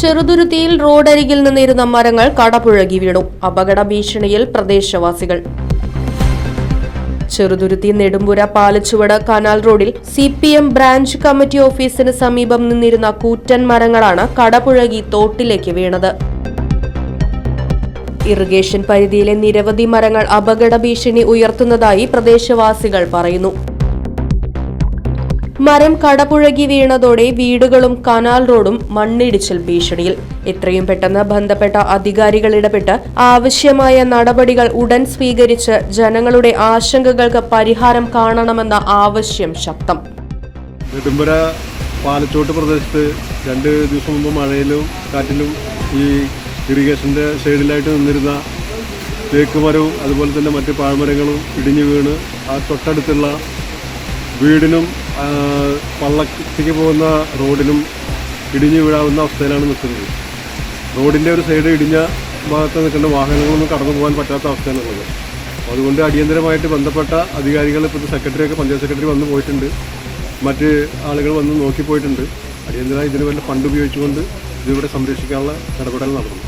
ചെറുതുരുത്തിയിൽ റോഡരികിൽ നിന്നിരുന്ന മരങ്ങൾ കടപുഴകി വീണു. അപകട ഭീഷണിയിൽ പ്രദേശവാസികൾ. ചെറുതുരുത്തി നെടുമ്പുര പാലച്ചുവട് കനാൽ റോഡിൽ C P M branch committee ഓഫീസിന് സമീപം നിന്നിരുന്ന കൂറ്റൻ മരങ്ങളാണ് കടപുഴകി തോട്ടിലേക്ക് വീണത്. ഇറിഗേഷൻ പരിധിയിലെ നിരവധി മരങ്ങൾ അപകട ഭീഷണി ഉയർത്തുന്നതായി പ്രദേശവാസികൾ പറയുന്നു. മരം കടപുഴകി വീണതോടെ വീടുകളും കനാൽ റോഡും മണ്ണിടിച്ചിൽ ഭീഷണിയിൽ. എത്രയും പെട്ടെന്ന് ബന്ധപ്പെട്ട അധികാരികൾ ഇടപെട്ട് ആവശ്യമായ നടപടികൾ ഉടൻ സ്വീകരിച്ച് ജനങ്ങളുടെ ആശങ്കകൾക്ക് പരിഹാരം കാണണമെന്ന ആവശ്യം ശക്തം. നെടുമ്പുര പാലച്ചോട്ട് പ്രദേശത്ത് രണ്ട് ദിവസം മുമ്പ് മഴയിലും കാറ്റിലും ഈ ഇറിഗേഷന്റെ സൈഡിലായിട്ട് നിന്നിരുന്ന തേക്ക് മരവും അതുപോലെ തന്നെ മറ്റ് പാഴ്മരങ്ങളും ഇടിഞ്ഞു വീണ് ആ തൊട്ടടുത്തുള്ള വീടിനും പള്ളത്തേക്ക് പോകുന്ന റോഡിനും ഇടിഞ്ഞു വീഴാവുന്ന അവസ്ഥയിലാണ് നിൽക്കുന്നത്. റോഡിന്റെ ഒരു സൈഡ് ഇടിഞ്ഞ ഭാഗത്ത് നിൽക്കേണ്ട വാഹനങ്ങളൊന്നും കടന്നു പോകാൻ പറ്റാത്ത അവസ്ഥയാണ് ഉള്ളത്. അതുകൊണ്ട് അടിയന്തരമായിട്ട് ബന്ധപ്പെട്ട അധികാരികൾ ഇപ്പോൾ സെക്രട്ടറിയൊക്കെ പഞ്ചായത്ത് സെക്രട്ടറി വന്നു പോയിട്ടുണ്ട്. മറ്റ് ആളുകൾ വന്ന് നോക്കിപ്പോയിട്ടുണ്ട്. അടിയന്തരമായി ഇതിന് വേണ്ട ഫണ്ട് ഉപയോഗിച്ചുകൊണ്ട് ഇതിവിടെ സംരക്ഷിക്കാനുള്ള ഇടപെടൽ നടന്നു